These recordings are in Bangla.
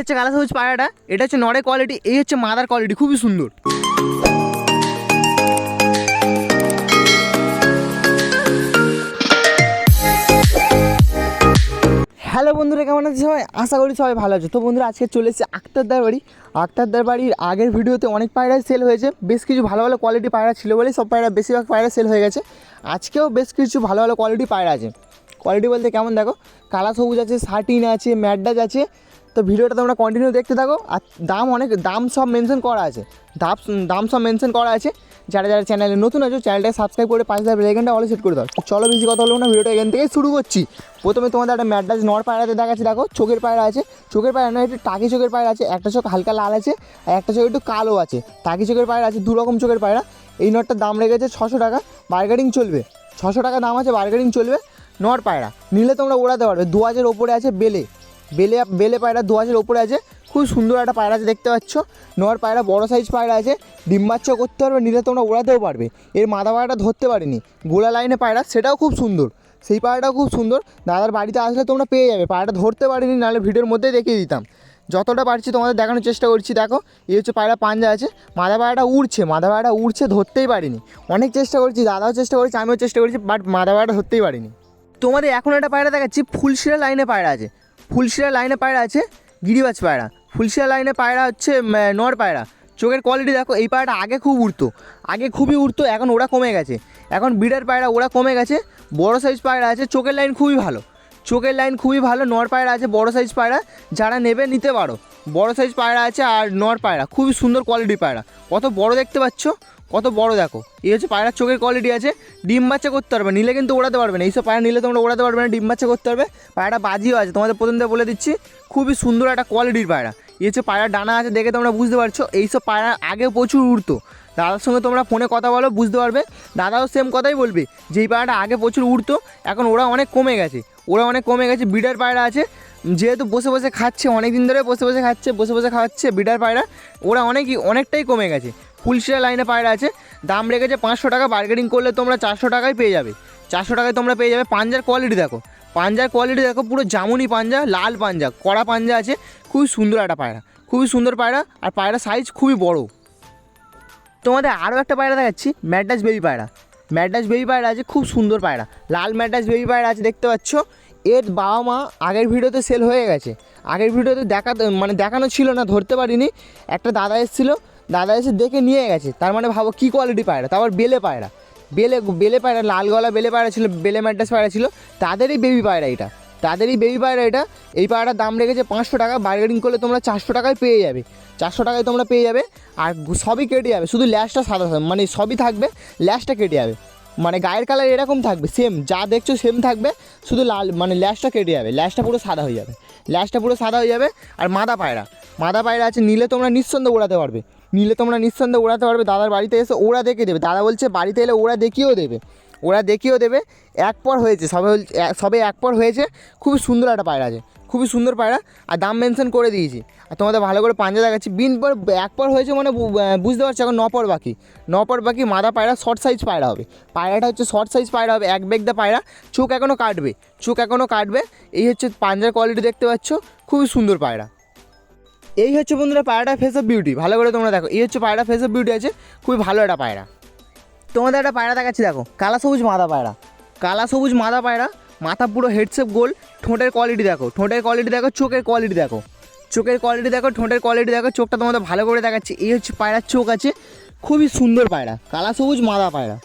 হচ্ছে কালা সবুজ পায়রাটা, এটা হচ্ছে নড়ে কোয়ালিটি এই হচ্ছে মাদার কোয়ালিটি খুবই সুন্দর। হ্যালো বন্ধুরা, কেমন আছে সবাই? আশা করি সবাই ভালো আছে। তো বন্ধুরা, আজকে চলে এসেছে আক্তারদার বাড়ি। আক্তারদার বাড়ির আগের ভিডিওতে অনেক পায়রা সেল হয়েছে। বেশ কিছু ভালো ভালো কোয়ালিটি পায়রা ছিল বলেই সব পায়রা, বেশিরভাগ পায়রা সেল হয়ে গেছে। আজকেও বেশ কিছু ভালো ভালো কোয়ালিটি পায়রা আছে। কোয়ালিটি বলতে কেমন দেখো? কালা সবুজ আছে সার্টিন আছে ম্যাডাজ আছে তো ভিডিওটা তোমরা কন্টিনিউ দেখতে থাকো। আর দাম অনেক, দাম সব মেনশন করা আছে। দাম দাম সব মেনশন করা আছে। যারা যারা চ্যানেলে নতুন আছো চ্যানেলটাকে সাবস্ক্রাইব করে পাঁচ হাজার বেলাইকানটা অল সেট করে দাও। চলো বেশি কথা হলো না, ভিডিওটা এখান থেকে শুরু করছি। প্রথমে তোমাদের একটা ম্যাডাজ নর পায়রাতে দেখাচ্ছি, দেখো, চোখের পায়রা আছে। চোখের পায়রা না একটু টাকি চোখের পায়রা আছে, একটা চোখ হালকা লাল আছে, আর একটা চোখ একটু কালো আছে। টাকি চোখের পায়রা আছে দু রকম চোখের পায়রা। এই নটটার দাম রেখেছে ছশো টাকা বার্গেনিং চলবে। ছশো টাকা দাম আছে বার্গেনিং চলবে নর পায়রা। নিলে তোমরা ওড়াতে পারবে দু হাজার ওপরে আছে বেলে। বেলে বেলে পায়রা দু হাজার ওপরে আছে। খুব সুন্দর একটা পায়রা আছে, দেখতে পাচ্ছ। নর পায়রা, বড় সাইজ পায়রা আছে। ডিম বাচ্চা করতে পারবে, নিলে তোমরা ওড়াতেও পারবে। এর মাদা পায়রাটা ধরতে পারিনি। গোলা লাইনে পায়রা, সেটাও খুব সুন্দর। সেই পায়রাটাও খুব সুন্দর। দাদার বাড়িতে আসলে তোমরা পেয়ে যাবে। পায়রাটা ধরতে পারিনি, নাহলে ভিডিওর মধ্যেই দেখিয়ে দিতাম। যতটা পারছি তোমাদের দেখানোর চেষ্টা করছি, দেখো। এই হচ্ছে পায়রা পাঞ্জা আছে। মাদা পায়রাটা উড়ছে, মাদা পায়রাটা উড়ছে, ধরতেই পারিনি। অনেক চেষ্টা করছি, দাদাও চেষ্টা করেছি, আমিও চেষ্টা করেছি বাট মাদা পায়রাটা ধরতেই পারিনি। তোমাদের এখন একটা পায়রা দেখাচ্ছি, ফুলশিরা লাইনে পায়রা আছে। ফুলশিরা লাইনে পায়রা আছে, গিরিবাজ পায়রা। ফুলশিরা লাইনে পায়রা হচ্ছে নর পায়রা। চোখের কোয়ালিটি দেখো, এই পায়রাটা আগে খুব উড়তো। আগে খুবই উড়তো, এখন ওরা কমে গেছে। এখন বিডার পায়রা ওরা কমে গেছে, বড় সাইজ পায়রা আছে, চোখের লাইন খুবই ভালো। চোখের লাইন খুবই ভালো, নর পায়রা আছে, বড় সাইজ পায়রা, যারা নেবে নিতে পারো। বড় সাইজ পায়রা আছে আর নর পায়রা, খুবই সুন্দর কোয়ালিটির পায়রা। কত বড় দেখতে পাচ্ছ? কত বড় দেখো। এই হচ্ছে পায়রার চোখের কোয়ালিটি আছে, ডিম বাচ্চা করতে পারবে, নিলে কিন্তু ওড়াতে পারবে না। এইসব পায়রা নিলে তোমরা ওড়াতে পারবে না, ডিম বাচ্চা করতে পারবে। পায়রাটা বাজিও আছে, তোমাদের প্রথম বলে দিচ্ছি, খুবই সুন্দর একটা কোয়ালিটির পায়রা। এই হচ্ছে পায়রার ডানা আছে, দেখে তোমরা বুঝতে পারছ, এইসব পায়রা আগে প্রচুর উড়তো। দাদার সঙ্গে তোমরা ফোনে কথা বলো, বুঝতে পারবে। দাদাও সেম কথাই বলবে, যেই পায়রাটা আগে প্রচুর উড়তো, এখন ওরা অনেক কমে গেছে। ওরা অনেক কমে গেছে বিডার পায়রা আছে। যেহেতু বসে বসে খাচ্ছে অনেক দিন ধরে বসে বসে খাচ্ছে, বসে বসে খাওয়াচ্ছে বিডার পায়রা, ওরা অনেকই, অনেকটাই কমে গেছে। ফুলশিরা লাইনে পায়রা আছে। দাম রেখেছে পাঁচশো টাকা বার্গেনিং করলে তোমরা চারশো টাকায় পেয়ে যাবে। চারশো টাকায় তোমরা পেয়ে যাবে পাঞ্জার কোয়ালিটি দেখো। পাঞ্জার কোয়ালিটি দেখো, পুরো জামুনি পাঞ্জা, লাল পাঞ্জা, কড়া পাঞ্জা আছে। খুবই সুন্দর একটা পায়রা, খুবই সুন্দর পায়রা, আর পায়রা সাইজ খুবই বড়। তোমাদের আরও একটা পায়রা দেখাচ্ছি ম্যাডাস বেবি পায়রা। ম্যাডাস বেবি পায়রা আছে, খুব সুন্দর পায়রা। লাল ম্যাডাস বেবি পায়রা আছে, দেখতে পাচ্ছ? এর বাবা মা আগের ভিডিওতে সেল হয়ে গেছে। আগের ভিডিওতে দেখা মানে দেখানো ছিল না, ধরতে পারিনি। একটা দাদা এসেছিল দাদা এসে দেখে নিয়ে গেছে। তার মানে ভাবো কী কোয়ালিটি পায়রা তারপর বেলে পায়রা। বেলে বেলে পায়রা, লাল গলা বেলে পায়রা ছিল, বেলে ম্যাডাস পায়রা ছিল, তাদেরই বেবি পায়রা এটা। তাদেরই বেবি পায়রা এটা, এই পায়রাটার দাম রেখেছে পাঁচশো টাকা বার্গেনিং করলে তোমরা চারশো টাকায় পেয়ে যাবে। চারশো টাকায় তোমরা পেয়ে যাবে, আর সবই কেটে যাবে, শুধু ল্যাশটা সাদা মানে সবই থাকবে, ল্যাশটা কেটে যাবে। মানে গায়ের কালার এরকম থাকবে সেম যা দেখছ সেম থাকবে, শুধু লাল মানে ল্যাশটা কেটে যাবে, ল্যাশটা পুরো সাদা হয়ে যাবে। ল্যাশটা পুরো সাদা হয়ে যাবে, আর মাদা পায়রা মাদা পায়রা আছে, নিলে তোমরা নিঃসন্দেহে ওড়াতে পারবে। নিলে তোমরা নিঃসন্দেহে ওড়াতে পারবে। দাদার বাড়িতে এসে ওরা দেখে দেবে। দাদা বলছে, বাড়িতে এলে ওরা দেখিয়েও দেবে। ওরা দেখিয়েও দেবে। এক পর হয়েছে, সবে সবে এক পর হয়েছে। খুবই সুন্দর একটা পায়রা আছে। খুবই সুন্দর পায়রা। আর দাম মেনশন করে দিয়েছি। আর তোমাদের ভালো করে পাঞ্জা দেখাচ্ছি। বিন পর এক পর হয়েছে মানে বুঝতে পারছ? এখন ন পর বাকি। ন পর বাকি মাদা পায়রা শর্ট সাইজ পায়রা হবে। পায়রাটা হচ্ছে শর্ট সাইজ পায়রা হবে। এক বেগদা পায়রা। চোখ এখনও কাটবে। চোখ এখনও কাটবে। এই হচ্ছে পাঞ্জার কোয়ালিটি দেখতে পাচ্ছ। খুবই সুন্দর পায়রা। এই হচ্ছে বন্ধুরা পায়রাটা ফেস অফ বিউটি ভালো করে তোমরা দেখো। এই হচ্ছে পায়রা ফেস অফ বিউটি আছে, খুবই ভালো একটা পায়রা। তোমাদের একটা পায়রা দেখাচ্ছি, দেখো, কালা সবুজ মাদা পায়রা। কালা সবুজ মাদা পায়রা, মাথা পুরো হেডসেপ গোল ঠোঁটের কোয়ালিটি দেখো, ঠোঁটের কোয়ালিটি দেখো, চোখের কোয়ালিটি দেখো। চোখের কোয়ালিটি দেখো, ঠোঁটের কোয়ালিটি দেখো, চোখটা তোমাদের ভালো করে দেখাচ্ছি। এই হচ্ছে পায়রার চোখ আছে, খুবই সুন্দর পায়রা, কালা সবুজ মাদা পায়রা।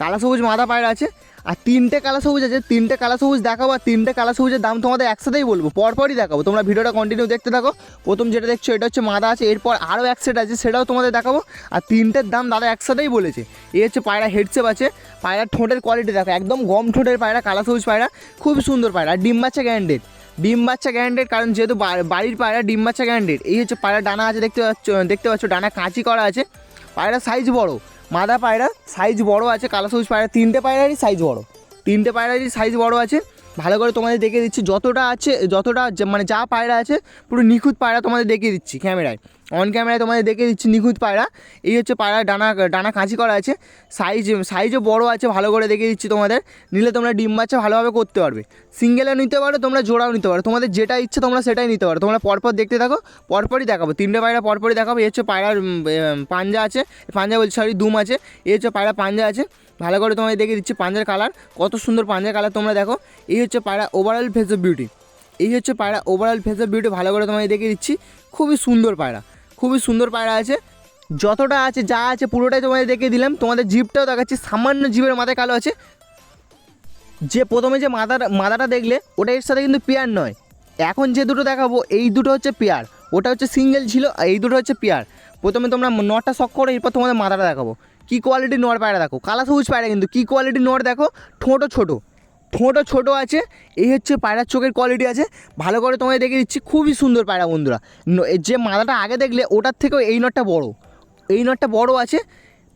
কালা সবুজ মাদা পায়রা আছে আর তিনটে কালা সবুজ আছে, তিনটে কালা সবুজ দেখাবো আর তিনটে কালা সবুজের দাম তোমাদের একসাথেই বলব। পরপরই দেখাবো। তোমরা ভিডিওটা কন্টিনিউ দেখতে থাকো। প্রথম যেটা দেখছ, এটা হচ্ছে মাদা আছে, এরপর আরও এক সেট আছে, সেটাও তোমাদের দেখাবো। আর তিনটের দাম দাদা একসাথেই বলেছে। এই হচ্ছে পায়রা হেডসেপ আছে। পায়রার ঠোঁটের কোয়ালিটি দেখো, একদম গম ঠোঁটের পায়রা কালা সবুজ পায়রা, খুব সুন্দর পায়রা। আর ডিম বাচ্চা গ্যান্ডেড ডিম বাচ্চা গ্যান্ডেড কারণ যেহেতু বাড়ির পায়রা, ডিম বাচ্চা গ্যান্ডেড এই হচ্ছে পায়রা, ডানা আছে, দেখতে পাচ্ছ দেখতে পাচ্ছ ডানা কাঁচি করা আছে। পায়রা সাইজ বড়। মাদা পায়রা সাইজ বড় আছে, কালো সবুজ পায়রা, তিনটে পায়রারই সাইজ বড়। তিনটে পায়রারই সাইজ বড় আছে। ভালো করে তোমাদের দেখিয়ে দিচ্ছি, যতটা আছে, যতটা মানে যা পায়রা আছে, পুরো নিখুঁত পায়রা তোমাদের দেখিয়ে দিচ্ছি ক্যামেরায় অন ক্যামেরায় তোমাদের দেখে দিচ্ছি নিখুঁত পায়রা। এই হচ্ছে পায়রা ডানা ডানা কাঁচি করা আছে। সাইজ সাইজও বড় আছে, ভালো করে দেখে দিচ্ছি তোমাদের। নিলে তোমরা ডিম বাচ্চা ভালোভাবে করতে পারবে। সিঙ্গেলও নিতে পারো, তোমরা জোড়াও নিতে পারো। তোমাদের যেটা ইচ্ছে তোমরা সেটাই নিতে পারো। তোমরা পরপর দেখতে থাকো, পরপরই দেখাবো। তিনটে পায়রা পরপরই দেখাবো। এই হচ্ছে পায়রার পাঞ্জা আছে। পাঞ্জা বলছি সরি দুম আছে। এই হচ্ছে পায়রা পাঞ্জা আছে। ভালো করে তোমাদের দেখে দিচ্ছি পাঞ্জার কালার কত সুন্দর পাঞ্জার কালার তোমরা দেখো। এই হচ্ছে পায়রা ওভারঅল ফেস অফ বিউটি এই হচ্ছে পায়রা ওভারঅল ফেস অফ বিউটি ভালো করে তোমাদের দেখে দিচ্ছি। খুবই সুন্দর পায়রা। খুবই সুন্দর পায়রা আছে। যতটা আছে, যা আছে পুরোটাই তোমাদের দেখে দিলাম। তোমাদের জিপটাও দেখাচ্ছি, সামান্য জিপের মাথায় কালো আছে। যে প্রথমে যে মাদার মাদাটা দেখলে, ওটা এর সাথে কিন্তু পেয়ার নয়। এখন যে দুটো দেখাবো, এই দুটো হচ্ছে পেয়ার। ওটা হচ্ছে সিঙ্গেল ছিল, আর এই দুটো হচ্ছে পেয়ার। প্রথমে তোমরা নটটা শখ করো, এরপর তোমাদের মাদাটা দেখাবো। কী কোয়ালিটির নড় পায়রা দেখো? কালা সবুজ পায়রা কিন্তু, কী কোয়ালিটির নড় দেখো? ঠোঁটও ছোটো। ঠোঁটও ছোটো আছে, এই হচ্ছে পায়রার চোখের কোয়ালিটি আছে। ভালো করে তোমাদের দেখে দিচ্ছি, খুবই সুন্দর পায়রা বন্ধুরা। যে মাদাটা আগে দেখলে, ওটার থেকেও এই নটটা বড়। এই নটটা বড় আছে,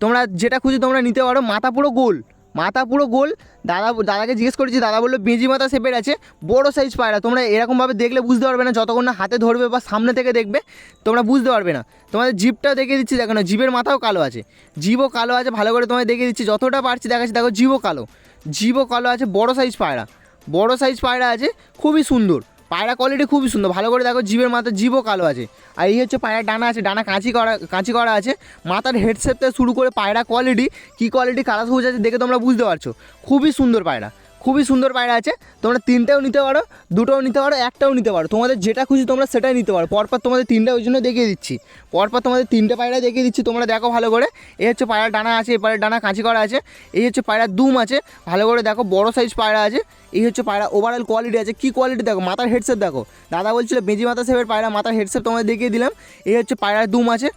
তোমরা যেটা খুঁজে তোমরা নিতে পারো। মাথা পুরো গোল, মাথা পুরো গোল। দাদা দাদাকে জিজ্ঞেস করেছি, দাদা বলল, বেজি মাথা শেপের আছে, বড় সাইজ পায়রা। তোমরা এরকমভাবে দেখলে বুঝতে পারবে না, যতক্ষণ না হাতে ধরবে বা সামনে থেকে দেখবে, তোমরা বুঝতে পারবে না। তোমাদের জিপটা দেখে দিচ্ছি, দেখো না জিপের মাথাও কালো আছে। জিভও কালো আছে, ভালো করে তোমায় দেখে দিচ্ছি, যতটা পারছি দেখাচ্ছি, দেখো, জিভও কালো। জিভও কালো আছে, বড় সাইজ পায়রা। বড় সাইজ পায়রা আছে, খুবই সুন্দর। পায়রা কোয়ালিটি খুবই সুন্দর। ভালো করে দেখো, জিভের মাথা জিভও কালো আছে। আর এই হচ্ছে পায়রা ডানা আছে, ডানা কাঁচি করা কাঁচি করা আছে। মাথার হেডসেট থেকে শুরু করে পায়রা কোয়ালিটি কী কোয়ালিটি কালার সবুজ আছে দেখে তোমরা বুঝতে পারছ। খুবই সুন্দর পায়রা। খুবই সুন্দর পায়রা আছে। তোমরা তিনটেও নিতে পারো, দুটোও নিতে পারো, একটাও নিতে পারো। তোমাদের যেটা খুশি তোমরা সেটাই নিতে পারো। পরপর তোমাদের তিনটা ওই জন্য দেখিয়ে দিচ্ছি। পরপর তোমাদের তিনটে পায়রা দেখিয়ে দিচ্ছি, তোমরা দেখো ভালো করে। এই হচ্ছে পায়রার ডানা আছে এই পায়রার ডানা কাঁচি করা আছে। এই হচ্ছে পায়রার দুম আছে, ভালো করে দেখো, বড় সাইজ পায়রা আছে। এই হচ্ছে পায়রা ওভারঅল কোয়ালিটি আছে। কী কোয়ালিটি দেখো? মাথার হেডসেট দেখো। দাদা বলছিল বেজি মাথা সেপের পায়রা, মাথার হেডসেট তোমাদের দেখিয়ে দিলাম। এই হচ্ছে পায়রার দুম আছে।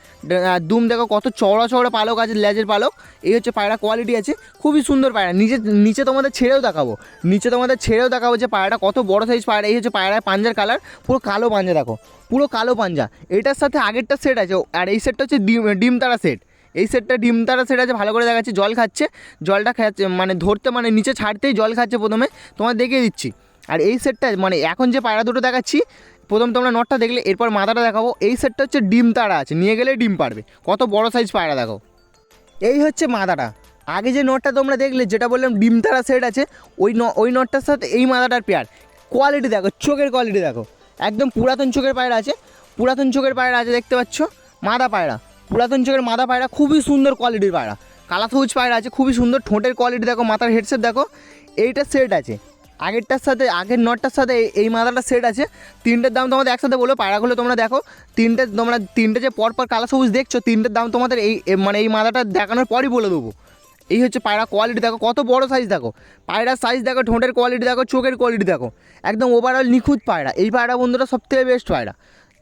দুম দেখো, কত চওড়া চওড়া পালক আছে, লেজের পালক। এই হচ্ছে পায়রা কোয়ালিটি আছে। খুবই সুন্দর পায়রা। নিচে নিচে তোমাদের ছেড়েও দেখাবো। নিচে তোমাদের ছেড়েও দেখাবো যে পায়রাটা কত বড় সাইজ পায়রা। এই হচ্ছে পায়রার পাঞ্জার কালার পুরো কালো পাঞ্জা দেখো, পুরো কালো পাঞ্জা। এটার সাথে আগেরটা সেট আছে, আর এই সেটটা হচ্ছে ডিম ডিম তারা সেট এই সেটটা ডিম তারা সেট আছে, ভালো করে দেখাচ্ছে, জল খাচ্ছে, জলটা খাচ্ছে মানে ধরতে মানে নিচে ছাড়তেই জল খাচ্ছে প্রথমে তোমার দেখিয়ে দিচ্ছি। আর এই সেটটা মানে এখন যে পায়রা দুটো দেখাচ্ছি, প্রথম তোমরা নটটা দেখলে, এরপর মাথাটা দেখাবো, এই সেটটা হচ্ছে ডিম তারা আছে, নিয়ে গেলে ডিম পারবে। কত বড় সাইজ পায়রা দেখো। এই হচ্ছে মাদাটা আগে যে নটটা তোমরা দেখলে, যেটা বললাম, ডিম তারা সেট আছে, ওই ন, ওই নটটার সাথে এই মাদাটার পেয়ার কোয়ালিটি দেখো, চোখের কোয়ালিটি দেখো। একদম পুরাতন চোখের পায়রা আছে। পুরাতন চোখের পায়রা আছে, দেখতে পাচ্ছ? মাদা পায়রা। পুরাতন চোখের মাদা পায়রা, খুবই সুন্দর কোয়ালিটির পায়রা। কালা সবুজ পায়রা আছে, খুবই সুন্দর। ঠোঁটের কোয়ালিটি দেখো, মাথার হেডসেট দেখো। এইটা সেট আছে। আগেরটার সাথে, আগের নটটার সাথে এই মাদাটা সেট আছে। তিনটের দাম তোমাদের একসাথে বলো, পায়রাগুলো তোমরা দেখো। তিনটে, তোমরা তিনটে যে পরপর কালা সবুজ দেখছ, তিনটের দাম তোমাদের এই মানে এই মাদাটা দেখানোর পরই বলে দেবো। এই হচ্ছে পায়রা কোয়ালিটি দেখো, কত বড় সাইজ দেখো। পায়রার সাইজ দেখো, ঠোঁটের কোয়ালিটি দেখো, চোখের কোয়ালিটি দেখো। একদম ওভারঅল নিখুঁত পায়রা। এই পায়রা বন্ধুরা সবথেকে বেস্ট পায়রা।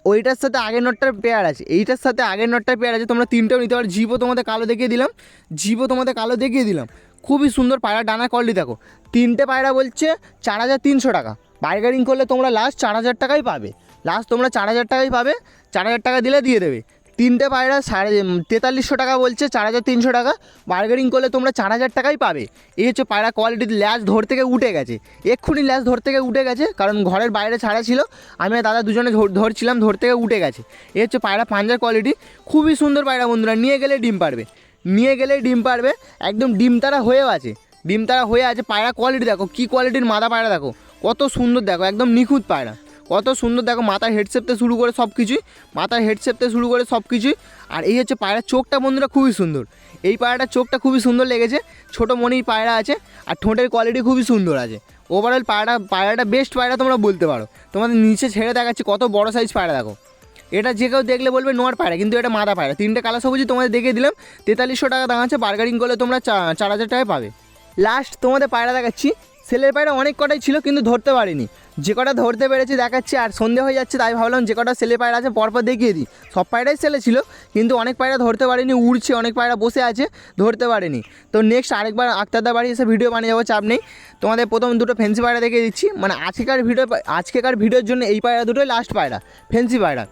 ওইটার সাথে আগের নটটার পেয়ার আছে। এইটার সাথে আগের নটটার পেয়ার আছে। তোমরা তিনটেও নিতে পারো। জিপও তোমাদের কালো দেখিয়ে দিলাম। জিপও তোমাদের কালো দেখিয়ে দিলাম। খুবই সুন্দর পায়রা, ডানা কোয়ালিটি দেখো। তিনটে পায়রা বলছে চার হাজার তিনশো টাকা। বার্গারিং করলে তোমরা লাস্ট চার হাজার টাকাই পাবে। লাস্ট তোমরা চার হাজার টাকাই পাবে। চার হাজার টাকা দিলে দিয়ে দেবে। তিনটে পায়রা সাড়ে তেতাল্লিশশো টাকা বলছে, চার হাজার তিনশো টাকা। বার্গেনিং করলে তোমরা চার হাজার টাকাই পাবে। এই হচ্ছে পায়রা কোয়ালিটির ল্যাস ধর থেকে উঠে গেছে। এক্ষুনি ল্যাস ধর থেকে উঠে গেছে, কারণ ঘরের বাইরে ছাড়া ছিল। আমি দাদা দুজনে ধর- ধরছিলাম, ধর থেকে উঠে গেছে। এই হচ্ছে পায়রা পাঞ্জার কোয়ালিটি খুবই সুন্দর পায়রা বন্ধুরা, নিয়ে গেলে ডিম পারবে। নিয়ে গেলে ডিম পারবে। একদম ডিম তারা হয়েও আছে। ডিম তারা হয়ে আছে, পায়রা কোয়ালিটি দেখো, কী কোয়ালিটির মাদা পায়রা দেখো, কত সুন্দর দেখো, একদম নিখুঁত পায়রা। কত সুন্দর দেখো, মাথার হেডসেপ থেকে শুরু করে সব কিছুই মাথার হেডসেপ থেকে শুরু করে সব কিছুই আর এই হচ্ছে পায়রার চোখটা বন্ধুরা খুবই সুন্দর। এই পায়রাটার চোখটা খুবই সুন্দর লেগেছে, ছোটো মনির পায়রা আছে, আর ঠোঁটের কোয়ালিটি খুবই সুন্দর আছে। ওভারঅল পায়রা, পায়রাটা বেস্ট পায়রা তোমরা বলতে পারো। তোমাদের নিচে ছেড়ে দেখাচ্ছি, কত বড় সাইজ পায়রা দেখো। এটা যে কেউ দেখলে বলবে নোয়ার পায়রা, কিন্তু এটা মাদা পায়রা। তিনটে কালার সবুজই তোমাদের দেখিয়ে দিলাম, তেতাল্লিশশো টাকা দাম আছে, বার্গারিং করলে তোমরা চার হাজার টাকায় পাবে। লাস্ট তোমাদের পায়রা দেখাচ্ছি সেলের পায়রা অনেক কটাই ছিল, কিন্তু ধরতে পারিনি। যে কটা ধরতে পেরেছি দেখাচ্ছি, আর সন্ধে হয়ে যাচ্ছে, তাই ভাবলাম যে কটা সেলে পায়রা আছে, পরপর দেখিয়ে দিই। সব পায়রাই সেলে ছিল, কিন্তু অনেক পায়রা ধরতে পারিনি, উড়ছে, অনেক পায়রা বসে আছে, ধরতে পারিনি। তো নেক্সট আরেকবার আক্তারদার বাড়ি এসে ভিডিও বানিয়ে যাব চাপ নেই। তোমাদের প্রথম দুটো ফেন্সি পায়রা দেখিয়ে দিচ্ছি। মানে আজকেকার ভিডিও আজকেকার ভিডিওর জন্য এই পায়রা দুটোই লাস্ট পায়রা ফেন্সি পায়রা।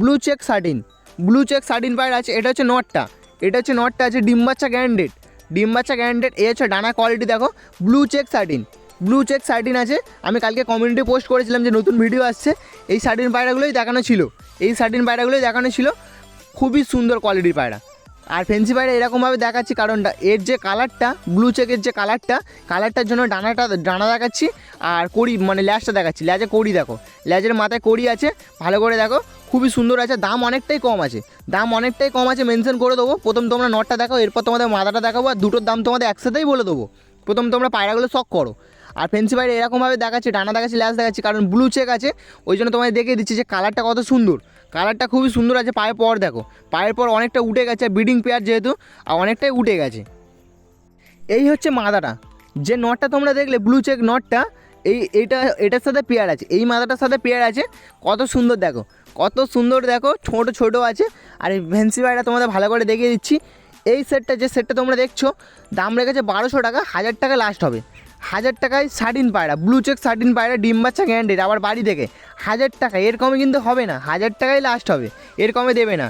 Blue check satin blue check satin পায়রা আছে, এটা হচ্ছে নটটা, এটা হচ্ছে নটটা আছে ডিম বাচ্চা গ্যান্ডেড ডিম বাচ্চা গ্যারান্টেড এ হচ্ছে ডানা কোয়ালিটি দেখো blue check satin blue check satin আছে। আমি কালকে কমিউনিটি পোস্ট করেছিলাম যে নতুন ভিডিও আসছে। এই সার্টিন পায়রাগুলোই দেখানো ছিল। এই সার্টিন পায়রাগুলোই দেখানো ছিল। খুবই সুন্দর কোয়ালিটির পায়রা। আর ফেন্সি বাইরে এরকমভাবে দেখাচ্ছি কারণটা, এর যে কালারটা ব্লু চেকের যে কালারটা, কালারটার জন্য ডানাটা, ডানা দেখাচ্ছি আর কড়ি মানে ল্যাজটা দেখাচ্ছি। ল্যাজে কড়ি দেখো, ল্যাজের মাথায় কড়ি আছে, ভালো করে দেখো, খুবই সুন্দর আছে, দাম অনেকটাই কম আছে, দাম অনেকটাই কম আছে মেনশন করে দেবো। প্রথম তোমরা নটটা দেখো, এরপর তোমাদের মাথাটা দেখাবো, আর দুটোর দাম তোমাদের একসাথেই বলে দেবো। প্রথম তোমরা পায়রাগুলো শখ করো। আর ফেন্সি বাইরে এরকমভাবে দেখাচ্ছি, ডানা দেখাচ্ছি, ল্যাজ দেখাচ্ছি, কারণ ব্লু চেক আছে, ওই জন্য তোমাদের দেখিয়ে দিচ্ছি যে কালারটা কত সুন্দর। কালারটা খুবই সুন্দর আছে, পায়ের পর দেখো। পায়ের পর অনেকটা উঠে গেছে ব্রিডিং পেয়ার যেহেতু, আর অনেকটাই উঠে গেছে। এই হচ্ছে মাদাটা। যে নটটা তোমরা দেখলে ব্লু চেক নটটা এই এটা, এটার সাথে পেয়ার আছে। এই মাদাটার সাথে পেয়ার আছে। কত সুন্দর দেখো। কত সুন্দর দেখো, ছোট ছোট আছে। আর এই ভেন্সি পায়রা তোমাদের ভালো করে দেখিয়ে দিচ্ছি। এই সেটটা যে সেটটা তোমরা দেখছ, দাম রেখেছে বারোশো টাকা, হাজার টাকা লাস্ট হবে। হাজার টাকায় সার্টিন পায়রা ব্লু চেক সার্টিন পায়রা, ডিম বাচ্চা গ্যান্ডেড আবার বাড়ি থেকে। হাজার টাকা, এর কমে কিন্তু হবে না, হাজার টাকাই লাস্ট হবে, এর কমে দেবে না।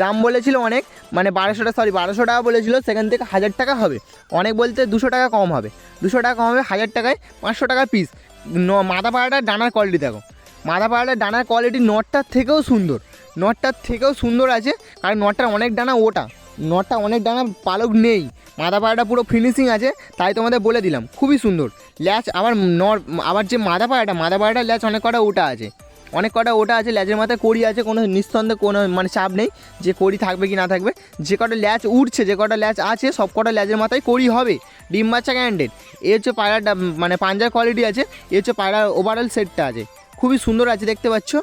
দাম বলেছিল অনেক মানে বারোশো টাকা সরি বারোশো টাকা বলেছিল, সেখান থেকে হাজার টাকা হবে। অনেক বলতে দুশো টাকা কম হবে। দুশো টাকা কম হবে, হাজার টাকায় পাঁচশো টাকা পিস ন মাথা পাড়াটার ডানার কোয়ালিটি দেখো। মাথা পাড়াটার ডানার কোয়ালিটি নটটার থেকেও সুন্দর। নটটার থেকেও সুন্দর আছে, কারণ নটটার অনেক ডানা ওটা। নটটা অনেক ডানা পালক নেই। মাথা পাড়াটা পুরো ফিনিশিং আছে, তাই তোমাদের বলে দিলাম। খুবই সুন্দর। ল্যাচ আবার নর, আবার যে মাথা পাড়াটা, মাথা পাড়াটার ল্যাচ অনেক কটা ওটা আছে। অনেক কটা ওটা আছে, ল্যাচের মাথায় কড়ি আছে, কোনো নিঃসন্দেহে কোনো মানে চাপ নেই, যে কড়ি থাকবে কি না থাকবে। যে কটা ল্যাচ উঠছে যে কটা ল্যাচ আছে, সব কটা ল্যাচের মাথায় কড়ি হবে। ডিম বাচ্চা ক্যান্ডেড এ হচ্ছে পায়রাটা মানে পাঞ্জার কোয়ালিটি আছে, এ হচ্ছে পায়রার ওভারঅল সেটটা আছে। খুবই সুন্দর আছে, দেখতে পাচ্ছ?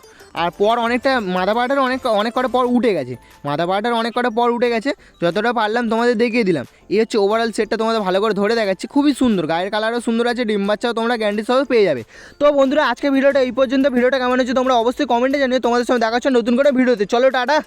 আর পর অনেকটা মাথা পাটার অনেক অনেক কটা পর উঠে গেছে। মাথা পাটার অনেক কটা পর উঠে গেছে, যতটা পারলাম তোমাদের দেখিয়ে দিলাম। এই হচ্ছে ওভারঅল সেটটা তোমাদের ভালো করে ধরে দেখাচ্ছি, খুবই সুন্দর। গায়ের কালারও সুন্দর আছে, ডিম বাচ্চাও তোমরা গ্যান্ডি সহ পেয়ে যাবে। তো বন্ধুরা, আজকে ভিডিওটা এই পর্যন্ত, ভিডিওটা কেমন হচ্ছে তোমরা অবশ্যই কমেন্টে জানিয়ে তোমাদের সঙ্গে দেখাচ্ছ নতুন করে ভিডিওতে। চলো, টাটা!